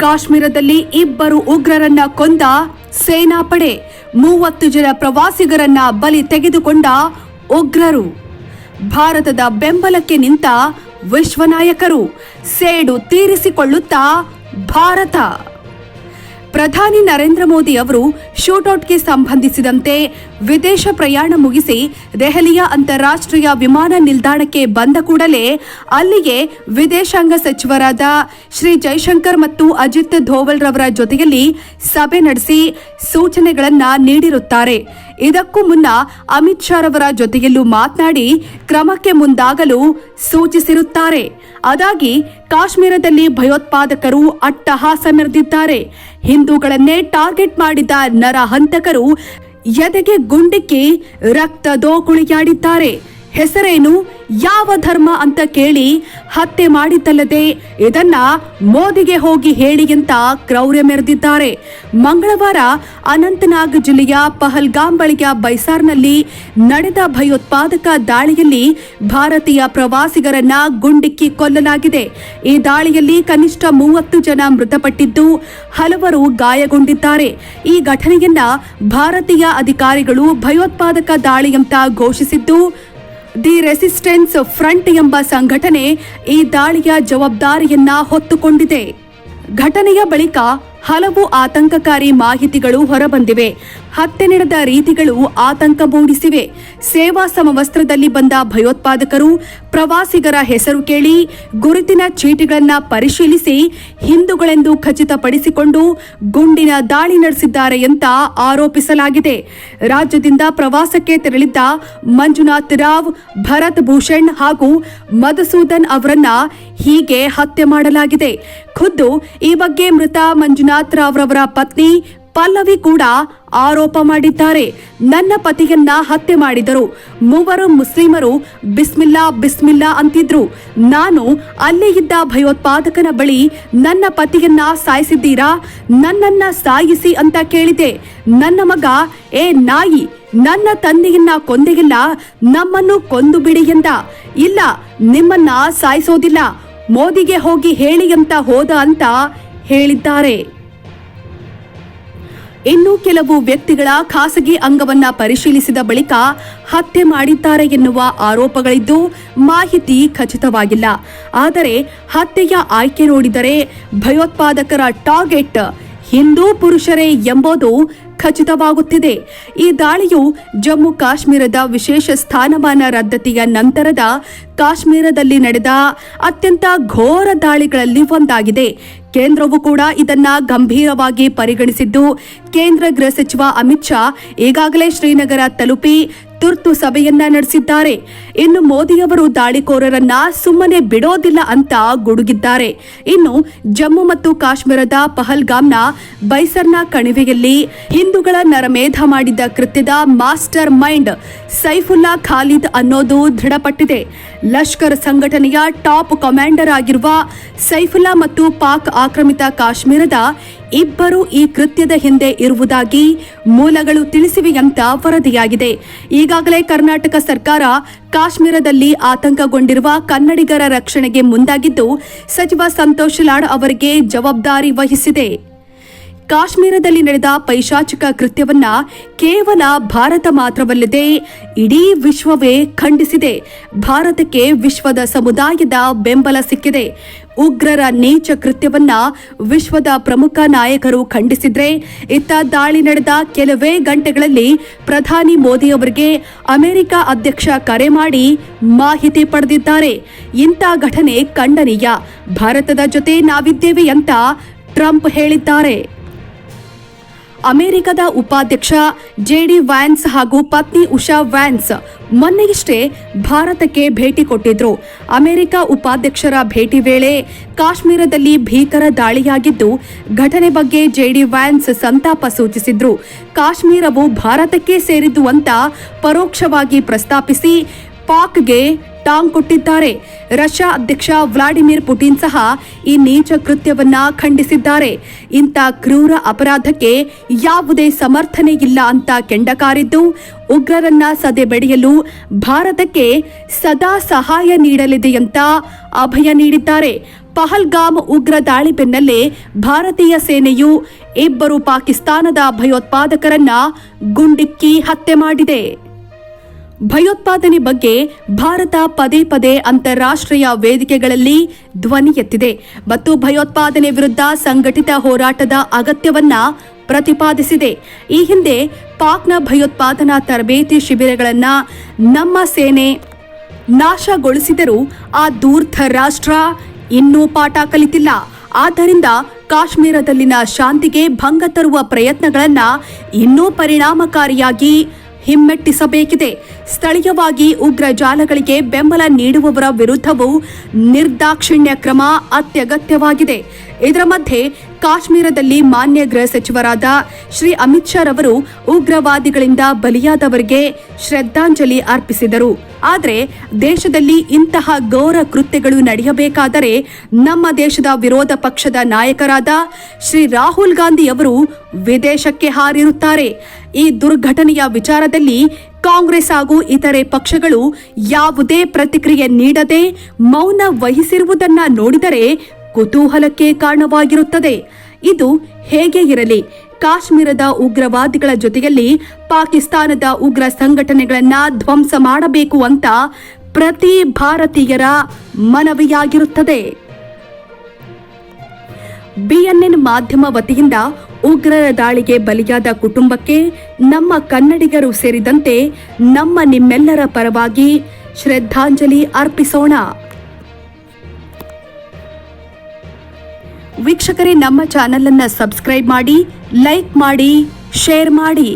ಕಾಶ್ಮೀರದಲ್ಲಿ ಇಬ್ಬರು ಉಗ್ರರನ್ನ ಕೊಂದ ಸೇನಾಪಡೆ. ಮೂವತ್ತು ಜನ ಪ್ರವಾಸಿಗರನ್ನ ಬಲಿ ತೆಗೆದುಕೊಂಡ ಉಗ್ರರು. ಭಾರತದ ಬೆಂಬಲಕ್ಕೆ ನಿಂತ ವಿಶ್ವನಾಯಕರು ಸೇಡು ತೀರಿಸಿಕೊಳ್ಳುತ್ತಾ ಭಾರತ. ಪ್ರಧಾನಿ ನರೇಂದ್ರ ಮೋದಿ ಅವರು ಶೂಟೌಟ್ಗೆ ಸಂಬಂಧಿಸಿದಂತೆ ವಿದೇಶ ಪ್ರಯಾಣ ಮುಗಿಸಿ ದೆಹಲಿಯ ಅಂತಾರಾಷ್ಟ್ರೀಯ ವಿಮಾನ ನಿಲ್ದಾಣಕ್ಕೆ ಬಂದ ಕೂಡಲೇ ಅಲ್ಲಿಗೆ ವಿದೇಶಾಂಗ ಸಚಿವರಾದ ಶ್ರೀ ಜೈಶಂಕರ್ ಮತ್ತು ಅಜಿತ್ ಧೋವಲ್ ರವರ ಜೊತೆಯಲ್ಲಿ ಸಭೆ ನಡೆಸಿ ಸೂಚನೆಗಳನ್ನು ನೀಡಿರುತ್ತಾರೆ. ಇದಕ್ಕೂ ಮುನ್ನ ಅಮಿತ್ ಶಾ ರವರ ಜೊತೆಯಲ್ಲೂ ಮಾತನಾಡಿ ಕ್ರಮಕ್ಕೆ ಮುಂದಾಗಲು ಸೂಚಿಸಿರುತ್ತಾರೆ. ಅದಾಗಿ ಕಾಶ್ಮೀರದಲ್ಲಿ ಭಯೋತ್ಪಾದಕರು ಅಟ್ಟಹಾಸ ಮೆರೆದಿದ್ದಾರೆ. ಹಿಂದೂಗಳನ್ನೇ ಟಾರ್ಗೆಟ್ ಮಾಡಿದ ನರಹಂತಕರು ಎದೆಗೆ ಗುಂಡಿಕ್ಕಿ ರಕ್ತ ದೋಕುಳಿಯಾಡಿದ್ದಾರೆ. ಹೆಸರೇನು? ಯಾವ ಧರ್ಮ ಅಂತ ಕೇಳಿ ಹತ್ಯೆ ಮಾಡಿದ್ದಲ್ಲದೆ ಇದನ್ನ ಮೋದಿಗೆ ಹೋಗಿ ಹೇಳಿ ಅಂತ ಕ್ರೌರ್ಯ ಮೆರೆದಿದ್ದಾರೆ. ಮಂಗಳವಾರ ಅನಂತನಾಗ್ ಜಿಲ್ಲೆಯ ಪಹಲ್ಗಾಮ್ ಬಳಿಯ ಬೈಸಾರ್ನಲ್ಲಿ ನಡೆದ ಭಯೋತ್ಪಾದಕ ದಾಳಿಯಲ್ಲಿ ಭಾರತೀಯ ಪ್ರವಾಸಿಗರನ್ನ ಗುಂಡಿಕ್ಕಿ ಕೊಲ್ಲಲಾಗಿದೆ. ಈ ದಾಳಿಯಲ್ಲಿ ಕನಿಷ್ಠ ಮೂವತ್ತು ಜನ ಮೃತಪಟ್ಟಿದ್ದು ಹಲವರು ಗಾಯಗೊಂಡಿದ್ದಾರೆ. ಈ ಘಟನೆಯನ್ನ ಭಾರತೀಯ ಅಧಿಕಾರಿಗಳು ಭಯೋತ್ಪಾದಕ ದಾಳಿ ಅಂತ ಘೋಷಿಸಿದ್ದು ದಿ ರೆಸಿಸ್ಟೆನ್ಸ್ ಫ್ರಂಟ್ ಎಂಬ ಸಂಘಟನೆ ಈ ದಾಳಿಯ ಜವಾಬ್ದಾರಿಯನ್ನ ಹೊತ್ತುಕೊಂಡಿದೆ. ಘಟನೆಯ ಬಳಿಕ ಹಲವು ಆತಂಕಕಾರಿ ಮಾಹಿತಿಗಳು ಹೊರಬಂದಿವೆ. ಹತ್ಯೆ ನಡೆದ ರೀತಿಗಳು ಆತಂಕ ಮೂಡಿಸಿವೆ. ಸೇವಾ ಸಮವಸ್ತ್ರದಲ್ಲಿ ಬಂದ ಭಯೋತ್ಪಾದಕರು ಪ್ರವಾಸಿಗರ ಹೆಸರು ಕೇಳಿ ಗುರುತಿನ ಚೀಟಿಗಳನ್ನು ಪರಿಶೀಲಿಸಿ ಹಿಂದೂಗಳೆಂದು ಖಚಿತಪಡಿಸಿಕೊಂಡು ಗುಂಡಿನ ದಾಳಿ ನಡೆಸಿದ್ದಾರೆ ಅಂತ ಆರೋಪಿಸಲಾಗಿದೆ. ರಾಜ್ಯದಿಂದ ಪ್ರವಾಸಕ್ಕೆ ತೆರಳಿದ್ದ ಮಂಜುನಾಥ್ ರಾವ್, ಭರತ್ ಭೂಷಣ್ ಹಾಗೂ ಮಧುಸೂದನ್ ಅವರನ್ನ ಹೀಗೆ ಹತ್ಯೆ ಮಾಡಲಾಗಿದೆ. ಖುದ್ದು ಈ ಬಗ್ಗೆ ಮೃತ ಮಂಜುನಾಥ್ ರಾವ್ ರವರ ಪತ್ನಿ ಪಲ್ಲವಿ ಕೂಡ ಆರೋಪ ಮಾಡಿದ್ದಾರೆ. ನನ್ನ ಪತಿಯನ್ನ ಹತ್ಯೆ ಮಾಡಿದರು. ಮೂವರು ಮುಸ್ಲಿಮರು ಬಿಸ್ಮಿಲ್ಲಾ ಬಿಸ್ಮಿಲ್ಲಾ ಅಂತಿದ್ರು. ನಾನು ಅಲ್ಲೇ ಇದ್ದ ಭಯೋತ್ಪಾದಕನ ಬಳಿ ನನ್ನ ಪತಿಯನ್ನ ಸಾಯಿಸಿದ್ದೀರಾ? ನನ್ನನ್ನ ಸಾಯಿಸಿ ಅಂತ ಕೇಳಿದೆ. ನನ್ನ ಮಗ, ಏ ನಾಯಿ, ನನ್ನ ತಂದೆಯನ್ನ ಕೊಂದೆಗಿಲ್ಲ ನಮ್ಮನ್ನು ಕೊಂದು ಬಿಡಿ ಎಂದ. ಇಲ್ಲ, ನಿಮ್ಮನ್ನ ಸಾಯಿಸೋದಿಲ್ಲ. ಮೋದಿಗೆ ಹೋಗಿ ಹೇಳಿ ಅಂತ ಹೋದ ಅಂತ ಹೇಳಿದ್ದಾರೆ. ಇನ್ನು ಕೆಲವು ವ್ಯಕ್ತಿಗಳ ಖಾಸಗಿ ಅಂಗವನ್ನ ಪರಿಶೀಲಿಸಿದ ಬಳಿಕ ಹತ್ಯೆ ಮಾಡಿದ್ದಾರೆ ಎನ್ನುವ ಆರೋಪಗಳಿದ್ದು ಮಾಹಿತಿ ಖಚಿತವಾಗಿಲ್ಲ. ಆದರೆ ಹತ್ಯೆಯ ಆಯ್ಕೆ ನೋಡಿದರೆ ಭಯೋತ್ಪಾದಕರ ಟಾರ್ಗೆಟ್ ಹಿಂದೂ ಪುರುಷರೇ ಎಂಬುದು ಖಚಿತವಾಗುತ್ತಿದೆ. ಈ ದಾಳಿಯು ಜಮ್ಮು ಕಾಶ್ಮೀರದ ವಿಶೇಷ ಸ್ಥಾನಮಾನ ರದ್ದತಿಯ ನಂತರದ ಕಾಶ್ಮೀರದಲ್ಲಿ ನಡೆದ ಅತ್ಯಂತ ಘೋರ ದಾಳಿಗಳಲ್ಲಿ ಒಂದಾಗಿದೆ. ಕೇಂದ್ರವು ಕೂಡ ಇದನ್ನ ಗಂಭೀರವಾಗಿ ಪರಿಗಣಿಸಿದ್ದು, ಕೇಂದ್ರ ಗೃಹ ಸಚಿವ ಅಮಿತ್ ಶಾ ಈಗಾಗಲೇ ಶ್ರೀನಗರ ತಲುಪಿ ತುರ್ತು ಸಭೆಯನ್ನ ನಡೆಸಿದ್ದಾರೆ. ಇನ್ನು ಮೋದಿಯವರು ದಾಳಿಕೋರರನ್ನ ಸುಮ್ಮನೆ ಬಿಡೋದಿಲ್ಲ ಅಂತ ಗುಡುಗಿದ್ದಾರೆ. ಇನ್ನು ಜಮ್ಮು ಮತ್ತು ಕಾಶ್ಮೀರದ ಪಹಲ್ಗಾಮ್ನ ಬೈಸರ್ನ ಕಣಿವೆಯಲ್ಲಿ ಹಿಂದೂಗಳ ನರಮೇಧ ಮಾಡಿದ್ದ ಕೃತ್ಯದ ಮಾಸ್ಟರ್ ಮೈಂಡ್ ಸೈಫುಲ್ಲಾ ಖಾಲಿದ್ ಅನ್ನೋದು ದೃಢಪಟ್ಟಿದೆ. ಲಷ್ಕರ್ ಸಂಘಟನೆಯ ಟಾಪ್ ಕಮಾಂಡರ್ ಆಗಿರುವ ಸೈಫುಲ್ಲಾ ಮತ್ತು ಪಾಕ್ ಆಕ್ರಮಿತ ಕಾಶ್ಮೀರದ ಇಬ್ಬರು ಈ ಕೃತ್ಯದ ಹಿಂದೆ ಇರುವುದಾಗಿ ಮೂಲಗಳು ತಿಳಿಸಿವೆ ಅಂತ ವರದಿಯಾಗಿದೆ. ಈಗಾಗಲೇ ಕರ್ನಾಟಕ ಸರ್ಕಾರ ಕಾಶ್ಮೀರದಲ್ಲಿ ಆತಂಕಗೊಂಡಿರುವ ಕನ್ನಡಿಗರ ರಕ್ಷಣೆಗೆ ಮುಂದಾಗಿದ್ದು, ಸಚಿವ ಸಂತೋಷ್ ಲಾಡ್ ಅವರಿಗೆ ಜವಾಬ್ದಾರಿ ವಹಿಸಿದೆ. ಕಾಶ್ಮೀರದಲ್ಲಿ ನಡೆದ ಪೈಶಾಚಿಕ ಕೃತ್ಯವನ್ನ ಕೇವಲ ಭಾರತ ಮಾತ್ರವಲ್ಲದೆ ಇಡೀ ವಿಶ್ವವೇ ಖಂಡಿಸಿದೆ. ಭಾರತಕ್ಕೆ ವಿಶ್ವದ ಸಮುದಾಯದ ಬೆಂಬಲ ಸಿಕ್ಕಿದೆ. ಉಗ್ರರ ನೀಚ ಕೃತ್ಯವನ್ನ ವಿಶ್ವದ ಪ್ರಮುಖ ನಾಯಕರು ಖಂಡಿಸಿದ್ರೆ ಇತ್ತ ದಾಳಿ ನಡೆದ ಕೆಲವೇ ಗಂಟೆಗಳಲ್ಲಿ ಪ್ರಧಾನಿ ಮೋದಿ ಅವರಿಗೆ ಅಮೆರಿಕ ಅಧ್ಯಕ್ಷ ಕರೆ ಮಾಡಿ ಮಾಹಿತಿ ಪಡೆದಿದ್ದಾರೆ. ಇಂಥ ಘಟನೆ ಖಂಡನೀಯ. ಭಾರತದ ಜೊತೆ ನಾವಿದ್ದೇವೆ ಅಂತ ಟ್ರಂಪ್ ಹೇಳಿದ್ದಾರೆ. ಅಮೆರಿಕದ ಉಪಾಧ್ಯಕ್ಷ ಜೆಡಿ ವ್ಯಾನ್ಸ್ ಹಾಗೂ ಪತ್ನಿ ಉಷಾ ವ್ಯಾನ್ಸ್ ಮೊನ್ನೆಯಷ್ಟೇ ಭಾರತಕ್ಕೆ ಭೇಟಿ ಕೊಟ್ಟಿದ್ರು. ಅಮೆರಿಕ ಉಪಾಧ್ಯಕ್ಷರ ಭೇಟಿ ವೇಳೆ ಕಾಶ್ಮೀರದಲ್ಲಿ ಭೀಕರ ದಾಳಿಯಾಗಿದ್ದು, ಘಟನೆ ಬಗ್ಗೆ ಜೆಡಿ ವ್ಯಾನ್ಸ್ ಸಂತಾಪ ಸೂಚಿಸಿದ್ರು. ಕಾಶ್ಮೀರವು ಭಾರತಕ್ಕೆ ಸೇರಿದ್ದು ಅಂತ ಪರೋಕ್ಷವಾಗಿ ಪ್ರಸ್ತಾಪಿಸಿ, ಪಾಕ್ಗೆ ಟಾಂಗ್ ಕೊಟ್ಟಿದ್ದಾರೆ. ರಷ್ಯಾ ಅಧ್ಯಕ್ಷ ವ್ಲಾಡಿಮಿರ್ ಪುಟಿನ್ ಸಹ ಈ ನೀಚ ಕೃತ್ಯವನ್ನ ಖಂಡಿಸಿದ್ದಾರೆ. ಇಂಥ ಕ್ರೂರ ಅಪರಾಧಕ್ಕೆ ಯಾವುದೇ ಸಮರ್ಥನೆ ಇಲ್ಲ ಅಂತ ಕೆಂಡಕಾರಿದ್ದು, ಉಗ್ರರನ್ನ ಸದೆ ಬೆಳೆಯಲು ಭಾರತಕ್ಕೆ ಸದಾ ಸಹಾಯ ನೀಡಲಿದೆ ಅಂತ ಅಭಯ ನೀಡಿದ್ದಾರೆ. ಪಹಲ್ಗಾಮ್ ಉಗ್ರ ದಾಳಿ ಬೆನ್ನಲ್ಲೇ ಭಾರತೀಯ ಸೇನೆಯು ಇಬ್ಬರು ಪಾಕಿಸ್ತಾನದ ಭಯೋತ್ಪಾದಕರನ್ನ ಗುಂಡಿಕ್ಕಿ ಹತ್ಯೆ ಮಾಡಿದೆ. ಭಯೋತ್ಪಾದನೆ ಬಗ್ಗೆ ಭಾರತ ಪದೇ ಪದೇ ಅಂತಾರಾಷ್ಟ್ರೀಯ ವೇದಿಕೆಗಳಲ್ಲಿ ಧ್ವನಿ ಎತ್ತಿದೆ ಮತ್ತು ಭಯೋತ್ಪಾದನೆ ವಿರುದ್ಧ ಸಂಘಟಿತ ಹೋರಾಟದ ಅಗತ್ಯವನ್ನ ಪ್ರತಿಪಾದಿಸಿದೆ. ಈ ಹಿಂದೆ ಪಾಕ್ನ ಭಯೋತ್ಪಾದನಾ ತರಬೇತಿ ಶಿಬಿರಗಳನ್ನ ನಮ್ಮ ಸೇನೆ ನಾಶಗೊಳಿಸಿದರೂ ಆ ದೂರ್ಧ ರಾಷ್ಟ್ರ ಇನ್ನೂ ಪಾಠ ಕಲಿತಿಲ್ಲ. ಆದ್ದರಿಂದ ಕಾಶ್ಮೀರದಲ್ಲಿನ ಶಾಂತಿಗೆ ಭಂಗ ತರುವ ಪ್ರಯತ್ನಗಳನ್ನ ಇನ್ನೂ ಪರಿಣಾಮಕಾರಿಯಾಗಿ ಹಿಮ್ಮೆಟ್ಟಿಸಬೇಕಿದೆ. ಸ್ಥಳೀಯವಾಗಿ ಉಗ್ರ ಜಾಲಗಳಿಗೆ ಬೆಂಬಲ ನೀಡುವವರ ವಿರುದ್ಧವೂ ನಿರ್ದಾಕ್ಷಿಣ್ಯ ಕ್ರಮ ಅತ್ಯಗತ್ಯವಾಗಿದೆ. ಇದರ ಮಧ್ಯೆ ಕಾಶ್ಮೀರದಲ್ಲಿ ಮಾನ್ಯ ಗೃಹ ಸಚಿವರಾದ ಶ್ರೀ ಅಮಿತ್ ಶಾ ರವರು ಉಗ್ರವಾದಿಗಳಿಂದ ಬಲಿಯಾದವರಿಗೆ ಶ್ರದ್ಧಾಂಜಲಿ ಅರ್ಪಿಸಿದರು. ಆದರೆ ದೇಶದಲ್ಲಿ ಇಂತಹ ಘೋರ ಕೃತ್ಯಗಳು ನಡೆಯಬೇಕಾದರೆ ನಮ್ಮ ದೇಶದ ವಿರೋಧ ಪಕ್ಷದ ನಾಯಕರಾದ ಶ್ರೀ ರಾಹುಲ್ ಗಾಂಧಿ ಅವರು ವಿದೇಶಕ್ಕೆ ಹಾರಿರುತ್ತಾರೆ. ಈ ದುರ್ಘಟನೆಯ ವಿಚಾರದಲ್ಲಿ ಕಾಂಗ್ರೆಸ್ ಹಾಗೂ ಇತರೆ ಪಕ್ಷಗಳು ಯಾವುದೇ ಪ್ರತಿಕ್ರಿಯೆ ನೀಡದೆ ಮೌನ ವಹಿಸಿರುವುದನ್ನು ನೋಡಿದರೆ ಕುತೂಹಲಕ್ಕೆ ಕಾರಣವಾಗಿರುತ್ತದೆ. ಇದು ಹೇಗೆ ಇರಲಿ? ಕಾಶ್ಮೀರದ ಉಗ್ರವಾದಿಗಳ ಜೊತೆಯಲ್ಲಿ ಪಾಕಿಸ್ತಾನದ ಉಗ್ರ ಸಂಘಟನೆಗಳನ್ನ ಧ್ವಂಸ ಮಾಡಬೇಕು ಅಂತ ಪ್ರತಿ ಭಾರತೀಯರ ಮನವಿಯಾಗಿರುತ್ತದೆ. ಬಿಎನ್ಎನ್ ಮಾಧ್ಯಮ ವತಿಯಿಂದ ಉಗ್ರರ ದಾಳಿಗೆ ಬಲಿಯಾದ ಕುಟುಂಬಕ್ಕೆ ನಮ್ಮ ಕನ್ನಡಿಗರು ಸೇರಿದಂತೆ ನಮ್ಮ ನಿಮ್ಮೆಲ್ಲರ ಪರವಾಗಿ ಶ್ರದ್ಧಾಂಜಲಿ ಅರ್ಪಿಸೋಣ. ವೀಕ್ಷಕರೇ ನಮ್ಮ ಚಾನೆಲ್ ಅನ್ನ ಸಬ್ಸ್ಕ್ರೈಬ್ ಮಾಡಿ ಲೈಕ್ ಮಾಡಿ ಶೇರ್ ಮಾಡಿ.